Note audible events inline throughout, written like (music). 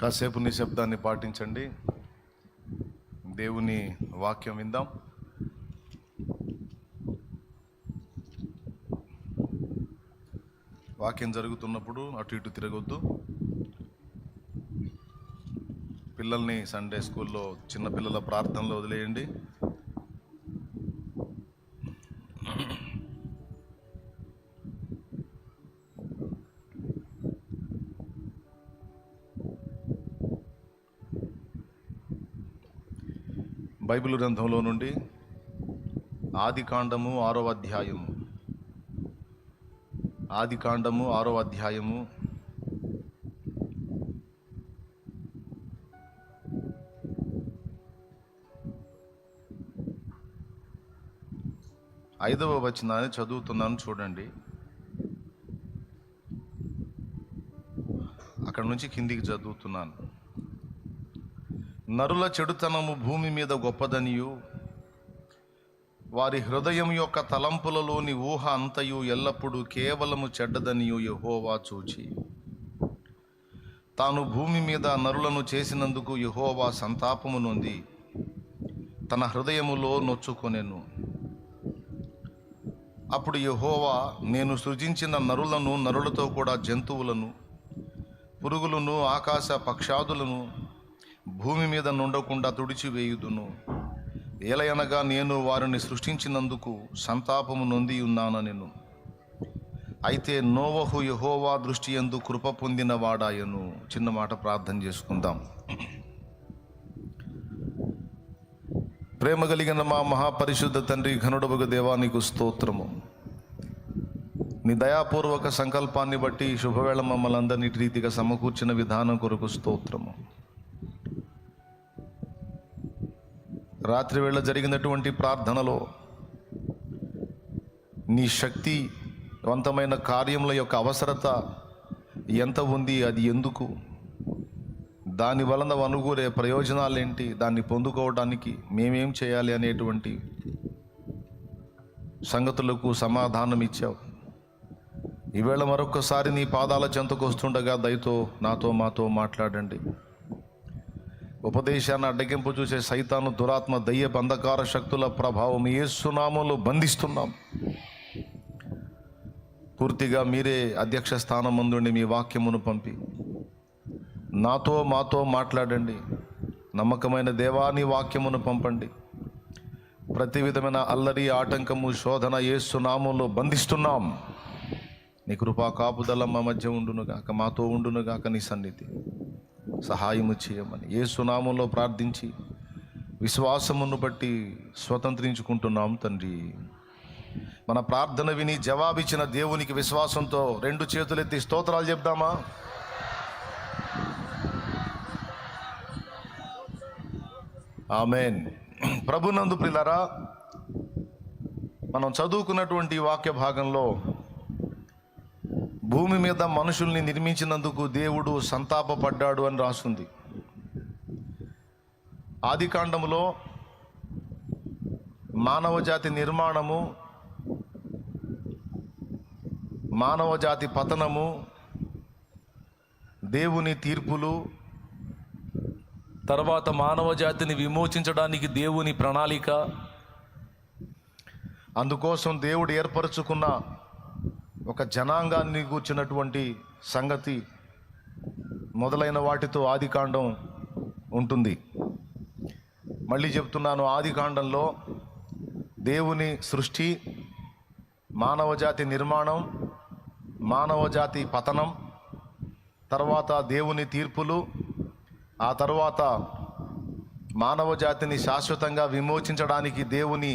కాసేపు నిశ్శబ్దాన్ని పాటించండి. దేవుని వాక్యం విందాం. వాక్యం జరుగుతున్నప్పుడు అటు ఇటు తిరగొద్దు. పిల్లల్ని సండే స్కూల్లో చిన్నపిల్లల ప్రార్థనలో వదిలేయండి. బైబిల్ గ్రంథంలో నుండి ఆది కాండము ఆరో అధ్యాయము. ఆది కాండము ఆరో అధ్యాయము. ఐదవ వచనాన్ని చదువుతున్నాను చూడండి. అక్కడ నుంచి కిందికి చదువుతున్నాను. నరుల చెడుతనము భూమి మీద గొప్పదనియు. వారి హృదయం యొక్క తలంపులలోని ఊహ అంతయు ఎల్లప్పుడూ కేవలము చెడ్డదనియు యహోవా చూచి. తాను భూమి మీద నరులను చేసినందుకు యహోవా సంతాపము నొంది. తన హృదయములో నొచ్చుకొనెను. అప్పుడు యహోవా నేను సృజించిన నరులను నరులతో కూడా జంతువులను పురుగులను ఆకాశ పక్షాదులను భూమి మీద నుండకుండా తుడిచివేయుదును. ఏలయనగా నేను వారిని సృష్టించినందుకు సంతాపము నొంది ఉన్నానెను అయితే నోవహు యహోవా దృష్టి ఎందు కృప పొందిన వాడాయను. చిన్న మాట ప్రార్థన చేసుకుందాం. ప్రేమ కలిగిన మా మహాపరిశుద్ధ తండ్రి ఘనుడబగు దేవానికి స్తోత్రము. నీ దయాపూర్వక సంకల్పాన్ని బట్టి శుభవేళ మమ్మల్ని అందరినీ రీతిగా సమకూర్చిన విధానం కొరకు స్తోత్రము. రాత్రివేళ జరిగినటువంటి ప్రార్థనలో నీ శక్తివంతమైన కార్యముల యొక్క అవసరత ఎంత ఉంది అది ఎందుకు? దాని వలన అనుకూరే ప్రయోజనాలేంటి? దాన్ని పొందుకోవడానికి మేమేం చేయాలి అనేటువంటి సంగతులకు సమాధానం ఇచ్చావు. ఈవేళ మరొకసారి నీ పాదాల చెంతకు వస్తుండగా దయతో నాతో మాతో మాట్లాడండి. ఉపదేశాన్ని అడ్డగింపు చూసే సైతాను దురాత్మ దయ్య బంధకార శక్తుల ప్రభావం ఏసునామంలో బంధిస్తున్నాం. పూర్తిగా మీరే అధ్యక్ష స్థానం ముందుండి మీ వాక్యమును పంపి. నాతో మాతో మాట్లాడండి. నమ్మకమైన దేవాని వాక్యమును పంపండి. ప్రతి విధమైన అల్లరి ఆటంకము శోధన ఏసునామంలో బంధిస్తున్నాం. నీ కృపా కాపుదల మా మధ్య ఉండునుగాక మాతో ఉండునుగాక నీ సన్నిధి. సహాయము చేయమని ఏ సునామంలో ప్రార్థించి విశ్వాసమును బట్టి స్వతంత్రించుకుంటున్నాం తండ్రి. మన ప్రార్థన విని జవాబిచ్చిన దేవునికి విశ్వాసంతో రెండు చేతులెత్తి స్తోత్రాలు చెప్దామా? ఆమెన్. ప్రభునందు ప్రిలరా మనం చదువుకున్నటువంటి వాక్య భాగంలో భూమి మీద మనుషుల్ని నిర్మించినందుకు దేవుడు సంతాపపడ్డాడు అని రాస్తుంది. ఆది కాండములో మానవ జాతి నిర్మాణము మానవ జాతి పతనము దేవుని తీర్పులు తర్వాత మానవ జాతిని విమోచించడానికి దేవుని ప్రణాళిక. అందుకోసం దేవుడు ఏర్పరచుకున్న ఒక జనాంగాన్ని కూర్చున్నటువంటి సంగతి మొదలైన వాటితో ఆదికాండం ఉంటుంది. మళ్ళీ చెప్తున్నాను ఆదికాండంలో దేవుని సృష్టి మానవజాతి నిర్మాణం మానవజాతి పతనం తర్వాత దేవుని తీర్పులు ఆ తర్వాత మానవజాతిని శాశ్వతంగా విమోచించడానికి దేవుని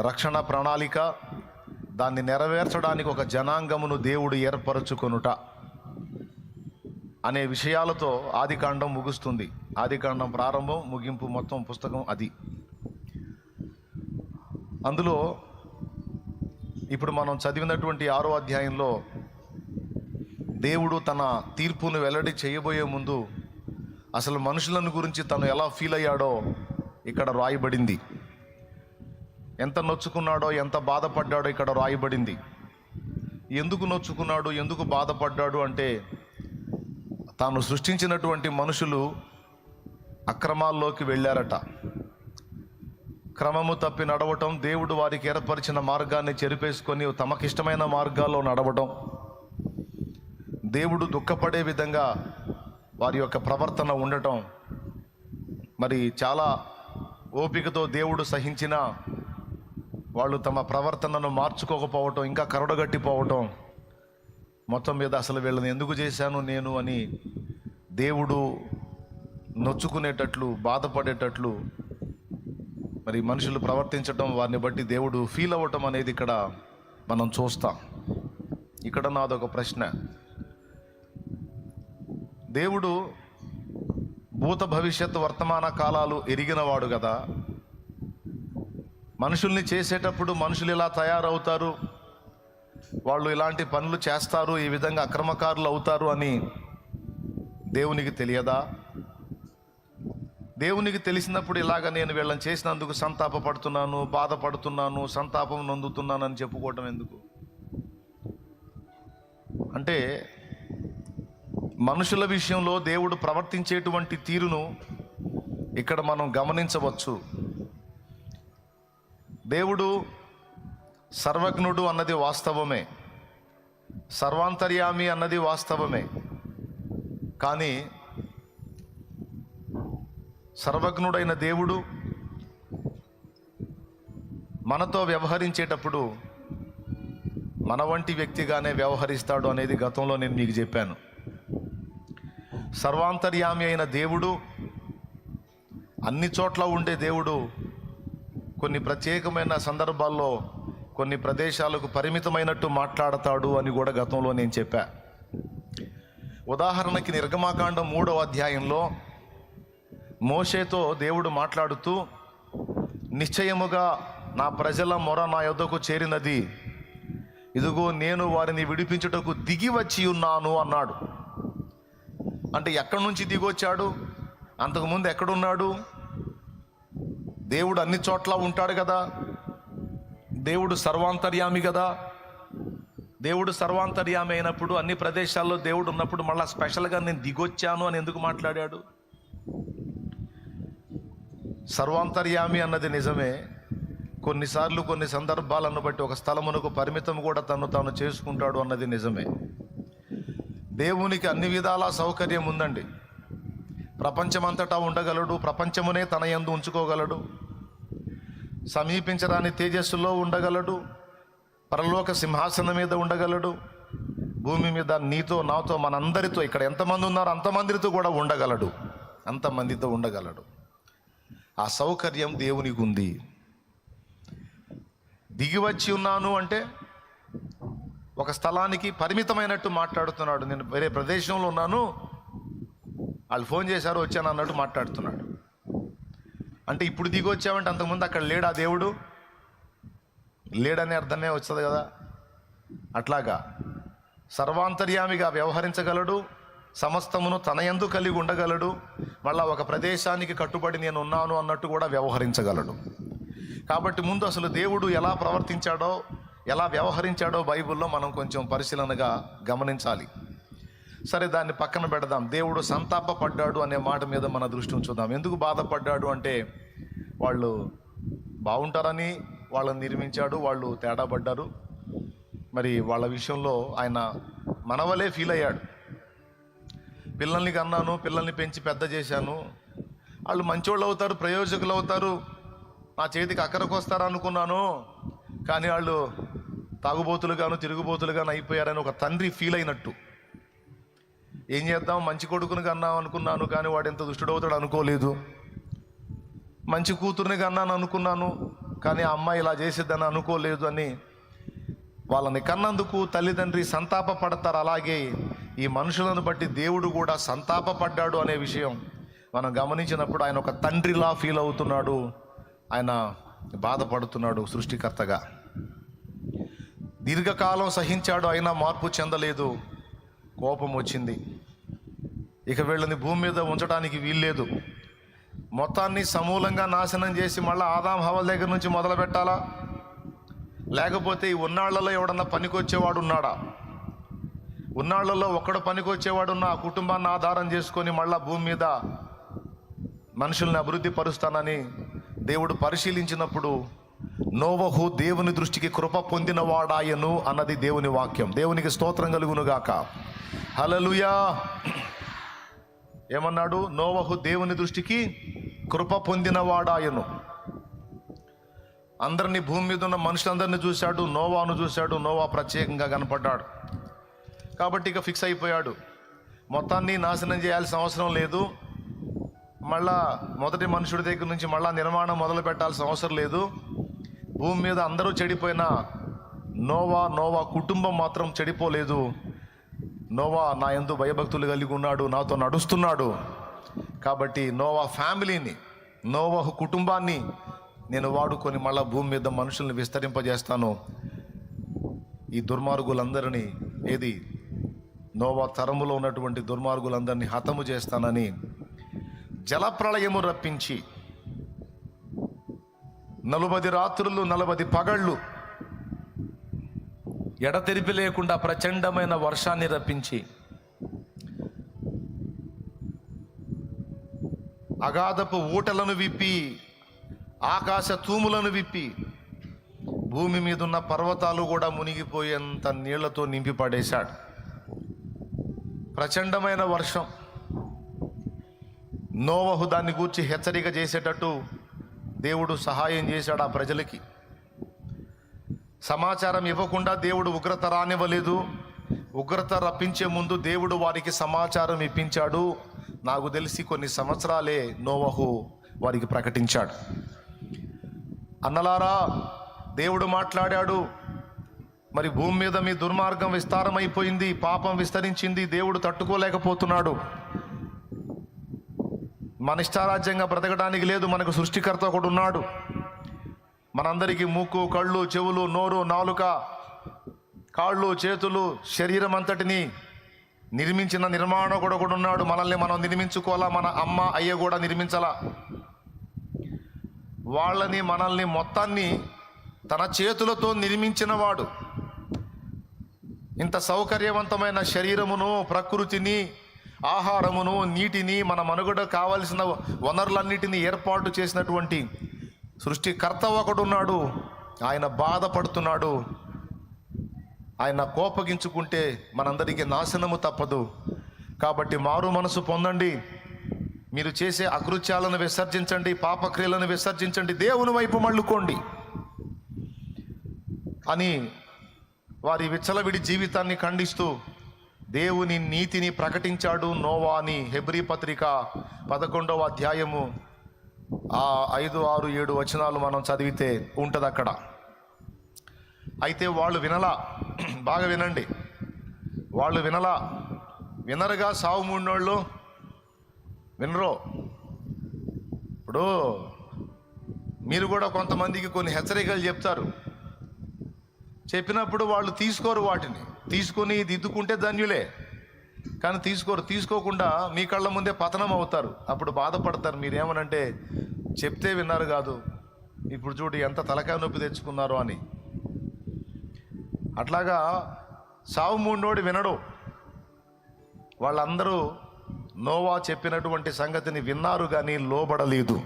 రక్షణ ప్రణాళిక దాన్ని నెరవేర్చడానికి ఒక జనాంగమును దేవుడు ఏర్పరచుకొనుట అనే విషయాలతో ఆదికాండం ముగుస్తుంది. ఆదికాండం ప్రారంభం ముగింపు మొత్తం పుస్తకం అది. అందులో ఇప్పుడు మనం చదివినటువంటి ఆరో అధ్యాయంలో దేవుడు తన తీర్పును వెల్లడి చేయబోయే ముందు అసలు మనుషులను గురించి తను ఎలా ఫీల్ అయ్యాడో ఇక్కడ రాయబడింది. ఎంత నొచ్చుకున్నాడో ఎంత బాధపడ్డాడో ఇక్కడ రాయబడింది. ఎందుకు నొచ్చుకున్నాడు ఎందుకు బాధపడ్డాడు అంటే తాను సృష్టించినటువంటి మనుషులు అక్రమాల్లోకి వెళ్ళారట. క్రమము తప్పి నడవటం దేవుడు వారికి ఏర్పరిచిన మార్గాన్ని చెరిపేసుకొని తమకిష్టమైన మార్గాల్లో నడవటం. దేవుడు దుఃఖపడే విధంగా వారి యొక్క ప్రవర్తన ఉండటం. మరి చాలా ఓపికతో దేవుడు సహించిన వాళ్ళు తమ ప్రవర్తనను మార్చుకోకపోవటం ఇంకా కరడగట్టిపోవటం మొత్తం మీద అసలు వీళ్ళని ఎందుకు చేశాను నేను అని దేవుడు నొచ్చుకునేటట్లు బాధపడేటట్లు మరి మనుషులు ప్రవర్తించటం వారిని బట్టి దేవుడు ఫీల్ అవ్వటం అనేది ఇక్కడ మనం చూస్తాం. ఇక్కడ నాదొక ప్రశ్న. దేవుడు భూత భవిష్యత్ వర్తమాన కాలాలు ఎరిగినవాడు కదా? మనుషుల్ని చేసేటప్పుడు మనుషులు ఇలా తయారవుతారు? వాళ్ళు ఇలాంటి పనులు చేస్తారు ఈ విధంగా అక్రమకారులు అవుతారు అని దేవునికి తెలియదా? దేవునికి తెలిసినప్పుడు ఇలాగ నేను వీళ్ళని చేసినందుకు సంతాప పడుతున్నాను బాధపడుతున్నాను సంతాపం నొందుతున్నానని అని చెప్పుకోవటం ఎందుకు? అంటే మనుషుల విషయంలో దేవుడు ప్రవర్తించేటువంటి తీరును ఇక్కడ మనం గమనించవచ్చు. దేవుడు సర్వజ్ఞుడు అన్నది వాస్తవమే సర్వాంతర్యామి అన్నది వాస్తవమే. కానీ సర్వజ్ఞుడైన దేవుడు మనతో వ్యవహరించేటప్పుడు మన వంటి వ్యక్తిగానే వ్యవహరిస్తాడు అనేది గతంలో నేను మీకు చెప్పాను. సర్వాంతర్యామి అయిన దేవుడు అన్ని చోట్ల ఉండే దేవుడు కొన్ని ప్రత్యేకమైన సందర్భాల్లో కొన్ని ప్రదేశాలకు పరిమితమైనట్టు మాట్లాడతాడు అని కూడా గతంలో నేను చెప్పా. ఉదాహరణకి నిర్గమాకాండం మూడవ అధ్యాయంలో మోషేతో దేవుడు మాట్లాడుతూ నిశ్చయముగా నా ప్రజల మొర నా యొద్దకు చేరినది. ఇదిగో నేను వారిని విడిపించుటకు దిగి వచ్చి ఉన్నాను అన్నాడు. అంటే ఎక్కడి నుంచి దిగొచ్చాడు? అంతకుముందు ఎక్కడున్నాడు? దేవుడు అన్ని చోట్ల ఉంటాడు కదా. దేవుడు సర్వాంతర్యామి కదా. దేవుడు సర్వాంతర్యామి అయినప్పుడు అన్ని ప్రదేశాల్లో దేవుడు ఉన్నప్పుడు మళ్ళీ స్పెషల్గా నేను దిగొచ్చాను అని ఎందుకు మాట్లాడాడు? సర్వాంతర్యామి అన్నది నిజమే. కొన్నిసార్లు కొన్ని సందర్భాలను బట్టి ఒక స్థలమునకు పరిమితం కూడా తను తాను చేసుకుంటాడు అన్నది నిజమే. దేవునికి అన్ని విధాలా సౌకర్యం ఉందండి. ప్రపంచమంతటా ఉండగలడు ప్రపంచమునే తన యందు ఉంచుకోగలడు. సమీపించరాని తేజస్సులో ఉండగలడు పరలోక సింహాసనం మీద ఉండగలడు భూమి మీద నీతో నాతో మనందరితో ఇక్కడ ఎంతమంది ఉన్నారో అంతమందితో కూడా ఉండగలడు. అంతమందితో ఉండగలడు. ఆ సౌకర్యం దేవునికి ఉంది. దిగి వచ్చి ఉన్నాను అంటే ఒక స్థలానికి పరిమితమైనట్టు మాట్లాడుతున్నాడు. నేను వేరే ప్రదేశంలో ఉన్నాను వాళ్ళు ఫోన్ చేశారు వచ్చాను అన్నట్టు మాట్లాడుతున్నాడు. అంటే ఇప్పుడు దిగి వచ్చామంటే అంతకుముందు అక్కడ లేడా దేవుడు? లేడనే అర్థమే వస్తుంది కదా. అట్లాగా సర్వాంతర్యామిగా వ్యవహరించగలడు సమస్తమును తన యందు కలిగి ఉండగలడు మళ్ళా ఒక ప్రదేశానికి కట్టుబడి నేను ఉన్నాను అన్నట్టు కూడా వ్యవహరించగలడు. కాబట్టి ముందు అసలు దేవుడు ఎలా ప్రవర్తించాడో ఎలా వ్యవహరించాడో బైబిల్లో మనం కొంచెం పరిశీలనగా గమనించాలి. సరే దాన్ని పక్కన పెడదాం. దేవుడు సంతాపపడ్డాడు అనే మాట మీద మన దృష్టి ఉంచుదాం. ఎందుకు బాధపడ్డాడు అంటే వాళ్ళు బాగుంటారని వాళ్ళని నిర్మించాడు వాళ్ళు తేడా పడ్డారు. మరి వాళ్ళ విషయంలో ఆయన మనవలే ఫీల్ అయ్యాడు. పిల్లల్ని కన్నాను పిల్లల్ని పెంచి పెద్ద చేశాను. వాళ్ళు మంచోళ్ళు అవుతారు ప్రయోజకులు అవుతారు. నా చేతికి అక్కరకు వస్తారు అనుకున్నాను. కానీ వాళ్ళు తాగుబోతులుగాను తిరుగుబోతులుగాను అయిపోయారని ఒక తండ్రి ఫీల్ అయినట్టు. ఏం చేద్దాం? మంచి కొడుకుని కన్నాం అనుకున్నాను కానీ వాడు ఎంత దుష్టుడవుతాడు అనుకోలేదు. మంచి కూతుర్ని కన్నాను అనుకున్నాను కానీ ఆ అమ్మాయి ఇలా చేసేద్దని అనుకోలేదు అని వాళ్ళని కన్నందుకు తల్లిదండ్రి సంతాప పడతారు అలాగే ఈ మనుషులను బట్టి దేవుడు కూడా సంతాప పడ్డాడు అనే విషయం మనం గమనించినప్పుడు ఆయన ఒక తండ్రిలా ఫీల్ అవుతున్నాడు. ఆయన బాధపడుతున్నాడు సృష్టికర్తగా. దీర్ఘకాలం సహించాడు అయినా మార్పు చెందలేదు. కోపం వచ్చింది. ఇక వీళ్ళని భూమి మీద ఉంచడానికి వీల్లేదు. మొత్తాన్ని సమూలంగా నాశనం చేసి మళ్ళీ ఆదాం హవల దగ్గర నుంచి మొదలు పెట్టాలా లేకపోతే ఈ ఉన్నాళ్ళలో ఎవడన్నా పనికొచ్చేవాడు ఉన్నాడా? ఉన్నాళ్ళలో ఒక్కడ పనికొచ్చేవాడు ఉన్న ఆ కుటుంబాన్ని ఆధారం చేసుకొని మళ్ళా భూమి మీద మనుషుల్ని అభివృద్ధి పరుస్తానని దేవుడు పరిశీలించినప్పుడు నోవహు దేవుని దృష్టికి కృప పొందినవాడాయను అన్నది దేవుని వాక్యం. దేవునికి స్తోత్రం కలుగునుగాక. హలలుయా ఏమన్నాడు? నోవహు దేవుని దృష్టికి కృప పొందినవాడాయను. అందరినీ భూమి మీద ఉన్న మనుషులందరినీ చూశాడు నోవాను చూశాడు నోవా ప్రత్యేకంగా కనపడ్డాడు. కాబట్టి ఇక ఫిక్స్ అయిపోయాడు. మొత్తాన్ని నాశనం చేయాల్సిన అవసరం లేదు. మళ్ళా మొదటి మనుషుడి దగ్గర నుంచి మళ్ళా నిర్మాణం మొదలు పెట్టాల్సిన అవసరం లేదు. భూమి మీద అందరూ చెడిపోయిన నోవా నోవా కుటుంబం మాత్రం చెడిపోలేదు. నోవా నా ఎందు భయభక్తులు కలిగి ఉన్నాడు నాతో నడుస్తున్నాడు. కాబట్టి నోవా ఫ్యామిలీని నోవాహు కుటుంబాన్ని నేను వాడుకొని మళ్ళా భూమి మీద మనుషుల్ని విస్తరింపజేస్తాను. ఈ దుర్మార్గులందరినీ ఏది? నోవా తరములో ఉన్నటువంటి దుర్మార్గులందరినీ హతము చేస్తానని జలప్రళయము రప్పించి నలుబది రాత్రులు నలభది పగళ్ళు ఎడతెరిపి లేకుండా ప్రచండమైన వర్షాన్ని రప్పించి అగాధపు ఊటలను విప్పి ఆకాశ తూములను విప్పి భూమి మీద ఉన్న పర్వతాలు కూడా మునిగిపోయేంత నీళ్ళతో నింపి పడేశాడు ప్రచండమైన వర్షం. నోవహు దాన్ని గూర్చి హెచ్చరిక చేసేటట్టు దేవుడు సహాయం చేశాడు ఆ ప్రజలకి. సమాచారం ఇవ్వకుండా దేవుడు ఉగ్రత రానివ్వలేదు. ఉగ్రత రప్పించే ముందు దేవుడు వారికి సమాచారం ఇప్పించాడు. నాకు తెలిసి కొన్ని సంవత్సరాలే నోవహు వారికి ప్రకటించాడు. అన్నలారా దేవుడు మాట్లాడాడు. మరి భూమి మీద మీ దుర్మార్గం విస్తారమైపోయింది పాపం విస్తరించింది దేవుడు తట్టుకోలేకపోతున్నాడు. మన ఇష్టారాజ్యంగా బ్రతకడానికి లేదు మనకు సృష్టికర్త ఒకడు ఉన్నాడు మనందరికీ ముక్కు కళ్ళు చెవులు నోరు నాలుక కాళ్ళు చేతులు శరీరం అంతటిని నిర్మించిన నిర్మాణకుడు కూడా ఉన్నాడు. మనల్ని మనం నిర్మించుకోవాలా? మన అమ్మ అయ్య కూడా నిర్మించాలా? వాళ్ళని మనల్ని మొత్తాన్ని తన చేతులతో నిర్మించినవాడు ఇంత సౌకర్యవంతమైన శరీరమును ప్రకృతిని ఆహారమును నీటిని మన మనుగడ కావలసిన వనరులన్నిటిని ఏర్పాటు చేసినటువంటి సృష్టికర్త ఒకడున్నాడు ఆయన బాధపడుతున్నాడు. ఆయన కోపగించుకుంటే మనందరికీ నాశనము తప్పదు. కాబట్టి మారు మనసు పొందండి. మీరు చేసే అకృత్యాలను విసర్జించండి. పాపక్రియలను విసర్జించండి. దేవుని వైపు మళ్ళుకోండి. అని వారి విచ్చలవిడి జీవితాన్ని ఖండిస్తూ దేవుని నీతిని ప్రకటించాడు నోవా అని హెబ్రి పత్రిక పదకొండవ అధ్యాయము ఆ ఐదు ఆరు ఏడు వచనాలు మనం చదివితే ఉంటుంది అక్కడ. అయితే వాళ్ళు వినలా. (clears throat) బాగా వినండి. వాళ్ళు వినలా. వినరుగా సావు మూడినోళ్ళు? వినరు. ఇప్పుడు మీరు కూడా కొంతమందికి కొన్ని హెచ్చరికలు చెప్తారు. చెప్పినప్పుడు వాళ్ళు తీసుకోరు వాటిని. తీసుకొని దిద్దుకుంటే ధన్యులే. కానీ తీసుకోరు తీసుకోకుండా మీ కళ్ళ ముందే పతనం అవుతారు. అప్పుడు బాధపడతారు. మీరేమనంటే చెప్తే విన్నారు కాదు. ఇప్పుడు చూడు ఎంత తలకాయ నొప్పి తెచ్చుకున్నారు అని. అట్లాగా సావు మూడోడి వినడు. వాళ్ళందరూ నోవా చెప్పినటువంటి సంగతిని విన్నారు కానీ లోబడలేదు.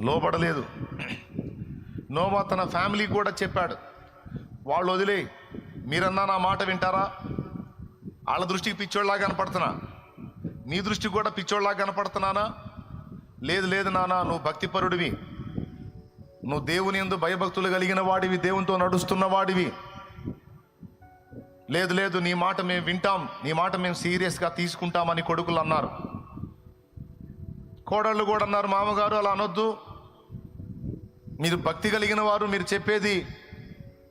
లోబడలేదు. నోవా తన ఫ్యామిలీ కూడా చెప్పాడు. వాళ్ళు వదిలే మీరన్నా నా మాట వింటారా? వాళ్ళ దృష్టికి పిచ్చోళ్ళలాగా కనపడుతున్నా. నీ దృష్టికి కూడా పిచ్చోళ్ళలాగా కనపడుతున్నానా? లేదు లేదు నానా నువ్వు భక్తిపరుడివి. నువ్వు దేవుని ఎందు భయభక్తులు కలిగిన వాడివి దేవునితో నడుస్తున్న వాడివి. లేదు లేదు నీ మాట మేము వింటాం నీ మాట మేము సీరియస్గా తీసుకుంటామని కొడుకులు అన్నారు. కోడళ్ళు కూడా అన్నారు మామగారు అలా అనొద్దు. మీరు భక్తి కలిగిన వారు మీరు చెప్పేది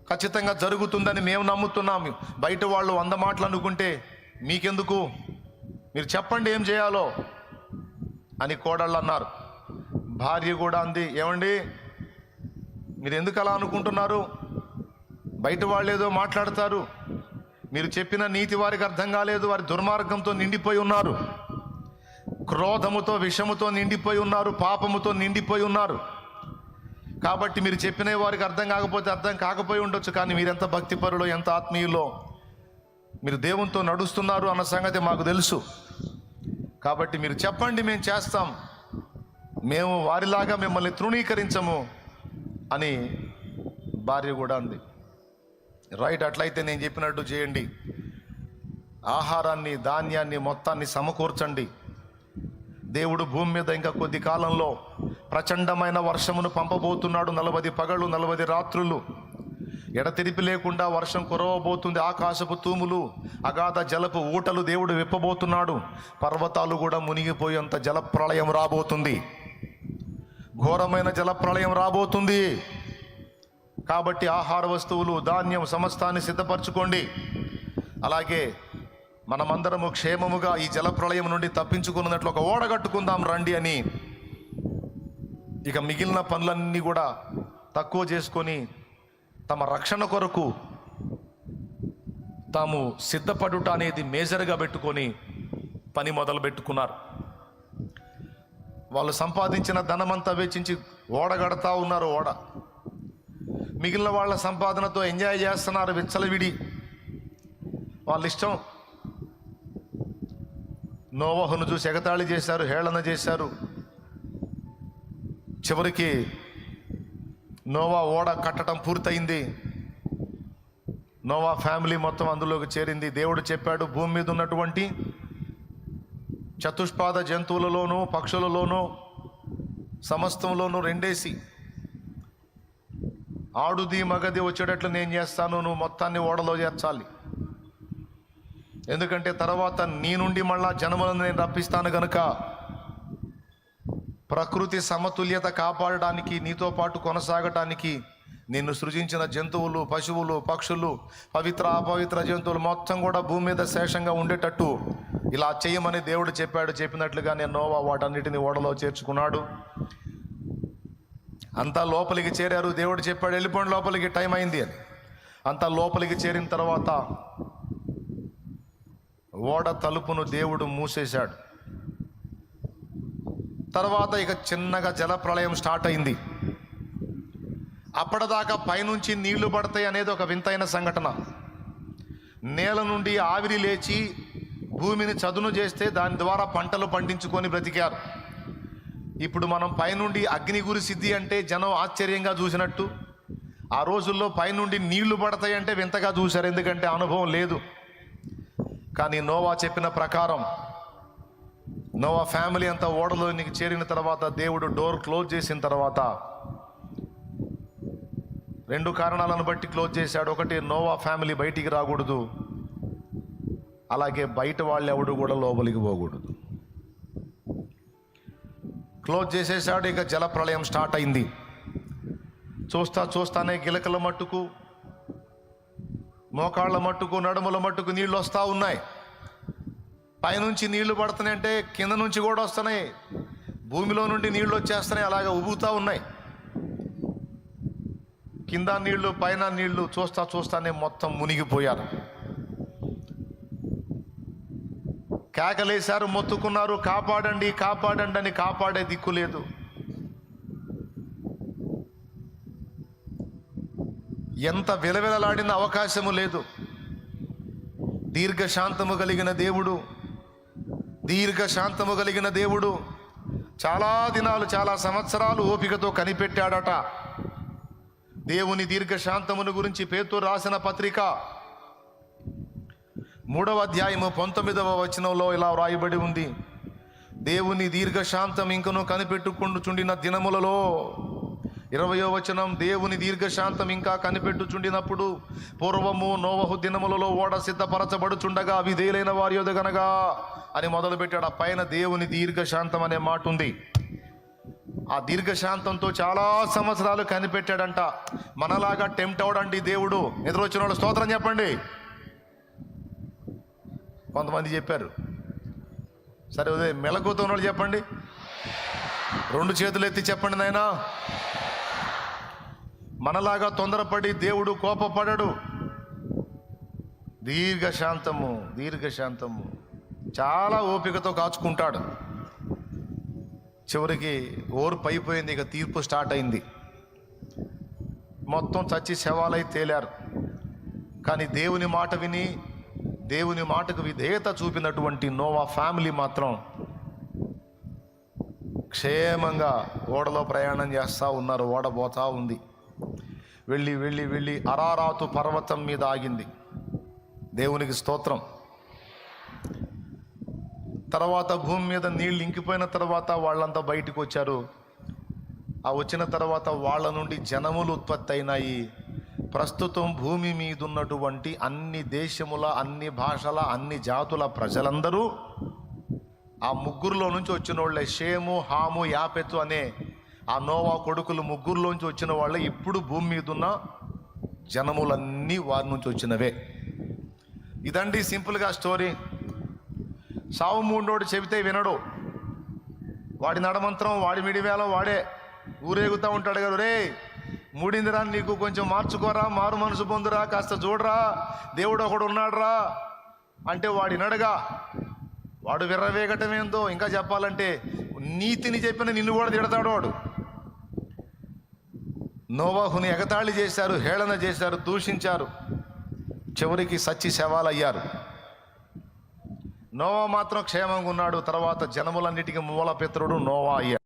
ఖచ్చితంగా జరుగుతుందని మేము నమ్ముతున్నాము బయట వాళ్ళు వంద మాటలు అనుకుంటే మీకెందుకు? మీరు చెప్పండి ఏం చేయాలో అని కోడళ్ళు అన్నారు. భార్య కూడా అంది ఏమండి? మీరు ఎందుకు అలా అనుకుంటున్నారు? బయట వాళ్ళు ఏదో మాట్లాడతారు. మీరు చెప్పిన నీతి వారికి అర్థం కాలేదు. వారి దుర్మార్గంతో నిండిపోయి ఉన్నారు. క్రోధముతో విషముతో నిండిపోయి ఉన్నారు. పాపముతో నిండిపోయి ఉన్నారు. కాబట్టి మీరు చెప్పిన వారికి అర్థం కాకపోతే అర్థం కాకపోయి ఉండొచ్చు కానీ మీరెంత భక్తిపరులో ఎంత ఆత్మీయులో మీరు దేవునితో నడుస్తున్నారు అన్న సంగతి మాకు తెలుసు. కాబట్టి మీరు చెప్పండి మేము చేస్తాం. మేము వారిలాగా మిమ్మల్ని తృణీకరించము అని భార్య కూడా అంది. రైట్ అట్లయితే నేను చెప్పినట్టు చేయండి. ఆహారాన్ని ధాన్యాన్ని మొత్తాన్ని సమకూర్చండి. దేవుడు భూమి మీద ఇంకా కొద్ది కాలంలో ప్రచండమైన వర్షమును పంపబోతున్నాడు. నలభై పగళ్ళు నలభై రాత్రులు. ఎడతెరిపి లేకుండా వర్షం కురవబోతుంది. ఆకాశపు తూములు అగాధ జలపు ఊటలు దేవుడు విప్పబోతున్నాడు. పర్వతాలు కూడా మునిగిపోయేంత జలప్రళయం రాబోతుంది. ఘోరమైన జలప్రళయం రాబోతుంది. కాబట్టి ఆహార వస్తువులు ధాన్యం సమస్తాన్ని సిద్ధపరచుకోండి. అలాగే మనమందరము క్షేమముగా ఈ జలప్రళయం నుండి తప్పించుకున్నట్లు ఒక ఓడ కట్టుకుందాం రండి అని ఇక మిగిలిన పనులన్నీ కూడా తక్కువ చేసుకొని తమ రక్షణ కొరకు తాము సిద్ధపడుట అనేది మేజర్గా పెట్టుకొని పని మొదలు పెట్టుకున్నారు వాళ్ళు సంపాదించిన ధనమంతా వెచ్చించి ఓడగడతా ఉన్నారు ఓడ. మిగిలిన వాళ్ళ సంపాదనతో ఎంజాయ్ చేస్తున్నారు విచ్చలవిడి. వాళ్ళ ఇష్టం నోవహును చూసి ఎగతాళి చేశారు హేళన చేశారు. చివరికి నోవా ఓడ కట్టడం పూర్తయింది. నోవా ఫ్యామిలీ మొత్తం అందులోకి చేరింది. దేవుడు చెప్పాడు భూమి మీద ఉన్నటువంటి చతుష్పాద జంతువులలోనూ పక్షులలోనూ సమస్తంలోనూ రెండేసి ఆడుది మగది వచ్చేటట్లు నేను చేస్తాను నువ్వు మొత్తాన్ని ఓడలో చేర్చాలి. ఎందుకంటే తర్వాత నీ నుండి మళ్ళా జనములను నేను రప్పిస్తాను గనుక ప్రకృతి సమతుల్యత కాపాడడానికి నీతో పాటు కొనసాగటానికి నిన్ను సృజించిన జంతువులు పశువులు పక్షులు పవిత్ర అపవిత్ర జంతువులు మొత్తం కూడా భూమి మీద శేషంగా ఉండేటట్టు ఇలా చేయమని దేవుడు చెప్పాడు. చెప్పినట్లుగా నేను నోవా వాటన్నిటిని ఓడలో చేర్చుకున్నాడు. అంతా లోపలికి చేరారు. దేవుడు చెప్పాడు వెళ్ళిపోండి లోపలికి. టైం అయింది అని. అంతా లోపలికి చేరిన తర్వాత ఓడ తలుపును దేవుడు మూసేశాడు. తర్వాత ఇక చిన్నగా జలప్రళయం స్టార్ట్ అయింది. అప్పటిదాకా పైనుంచి నీళ్ళు పడతాయి అనేది ఒక వింతైన సంఘటన. నేల నుండి ఆవిరి లేచి భూమిని చదును చేస్తే దాని ద్వారా పంటలు పండించుకొని బ్రతికారు. ఇప్పుడు మనం పైనుండి అగ్ని గురిసిద్ది అంటే జనం ఆశ్చర్యంగా చూసినట్టు ఆ రోజుల్లో పైనుండి నీళ్ళు పడతాయి అంటే వింతగా చూశారు. ఎందుకంటే అనుభవం లేదు. కానీ నోవా చెప్పిన ప్రకారం నోవా ఫ్యామిలీ అంతా ఓడలోనికి చేరిన తర్వాత దేవుడు డోర్ క్లోజ్ చేసిన తర్వాత రెండు కారణాలను బట్టి క్లోజ్ చేశాడు. ఒకటి నోవా ఫ్యామిలీ బయటికి రాకూడదు. అలాగే బయట వాళ్ళు ఎవడు కూడా లోపలికి పోకూడదు. క్లోజ్ చేసేసాడు ఇక జల ప్రళయం స్టార్ట్ అయింది. చూస్తా చూస్తానే గిలకల మట్టుకు మోకాళ్ళ మట్టుకు నడుముల మట్టుకు నీళ్ళు వస్తూ ఉన్నాయి. పైనుంచి నీళ్ళు పడుతున్నాయి అంటే కింద నుంచి కూడా వస్తున్నాయి. భూమిలో నుండి నీళ్ళు వచ్చేస్తున్నాయి అలాగే ఉబుతూ ఉన్నాయి. కింద నీళ్ళు పైన నీళ్ళు చూస్తా చూస్తానే మొత్తం మునిగిపోయారు కేకలేశారు మొత్తుకున్నారు కాపాడండి కాపాడండి అని కాపాడే దిక్కు లేదు. ఎంత విలవిలలాడిన అవకాశము లేదు. దీర్ఘశాంతము కలిగిన దేవుడు దీర్ఘశాంతము కలిగిన దేవుడు చాలా దినాలు చాలా సంవత్సరాలు ఓపికతో కనిపెట్టాడట. దేవుని దీర్ఘశాంతమును గురించి పేతు రాసిన పత్రిక మూడవ అధ్యాయము పంతొమ్మిదవ వచనంలో ఇలా వ్రాయబడి ఉంది. దేవుని దీర్ఘశాంతం ఇంకను కనిపెట్టుకుంటుచుండిన దినములలో ఇరవయో వచనం దేవుని దీర్ఘశాంతం ఇంకా కనిపెట్టుచుండినప్పుడు పూర్వము నోవహు దినములలో ఓడ సిద్ధపరచబడుచుండగా విధేయులైన వారి యొదగనగా అని మొదలుపెట్టాడు. ఆ పైన దేవుని దీర్ఘశాంతం అనే మాట ఉంది. ఆ దీర్ఘశాంతంతో చాలా సంవత్సరాలు కనిపెట్టాడంట. మనలాగా టెంప్ట్ అవడండి దేవుడు. ఎదురొచ్చిన వాళ్ళు స్తోత్రం చెప్పండి. కొంతమంది చెప్పారు. సరే ఉదయం మెలకుతో వాళ్ళు చెప్పండి. రెండు చేతులు ఎత్తి చెప్పండి నాయనా. మనలాగా తొందరపడి దేవుడు కోపపడడు. దీర్ఘశాంతము దీర్ఘశాంతము. చాలా ఓపికతో కాచుకుంటాడు. చివరికి ఓర్పు అయిపోయింది ఇక తీర్పు స్టార్ట్ అయింది. మొత్తం చచ్చి శవాలై తేలారు. కానీ దేవుని మాట విని దేవుని మాటకు విధేయత చూపినటువంటి నోవా ఫ్యామిలీ మాత్రం క్షేమంగా ఓడలో ప్రయాణం చేస్తూ ఉన్నారు ఓడ పోతా ఉంది. వెళ్ళి వెళ్ళి వెళ్ళి అరారాతు పర్వతం మీద ఆగింది. దేవునికి స్తోత్రం. తర్వాత భూమి మీద నీళ్ళు ఇంకిపోయిన తర్వాత వాళ్ళంతా బయటకు వచ్చారు. ఆ వచ్చిన తర్వాత వాళ్ళ నుండి జనములు ఉత్పత్తి అయినాయి. ప్రస్తుతం భూమి మీద ఉన్నటువంటి అన్ని దేశముల అన్ని భాషల అన్ని జాతుల ప్రజలందరూ ఆ ముగ్గురులో నుంచి వచ్చిన వాళ్ళే షేము హాము యాపెతు అనే ఆ నోవా కొడుకులు ముగ్గురులోంచి వచ్చిన వాళ్ళే ఇప్పుడు భూమి మీద ఉన్న జనములన్నీ వారి నుంచి వచ్చినవే. ఇదండి సింపుల్గా స్టోరీ. సావు మూడోడు చెబితే వినడు. వాడి నడమంత్రం వాడి మిడివేళ వాడే. ఊరేగుతూ ఉంటాడు కదా రే మూడిందిరా నీకు కొంచెం మార్చుకోరా మారు మనసు పొందురా కాస్త చూడరా దేవుడు ఒకడు ఉన్నాడురా అంటే వాడి నడగా. వాడు విర్రవేగటం ఏందో ఇంకా చెప్పాలంటే నీతిని చెప్పిన నిన్ను కూడా తిడతాడు వాడు. నోవాహుని ఎగతాళి చేశారు హేళన చేశారు దూషించారు. చివరికి సచ్చి శవాలయ్యారు. నోవా మాత్రం క్షేమంగా ఉన్నాడు తర్వాత జనములన్నిటికీ మూలపిత్రుడు నోవా అయ్యాడు.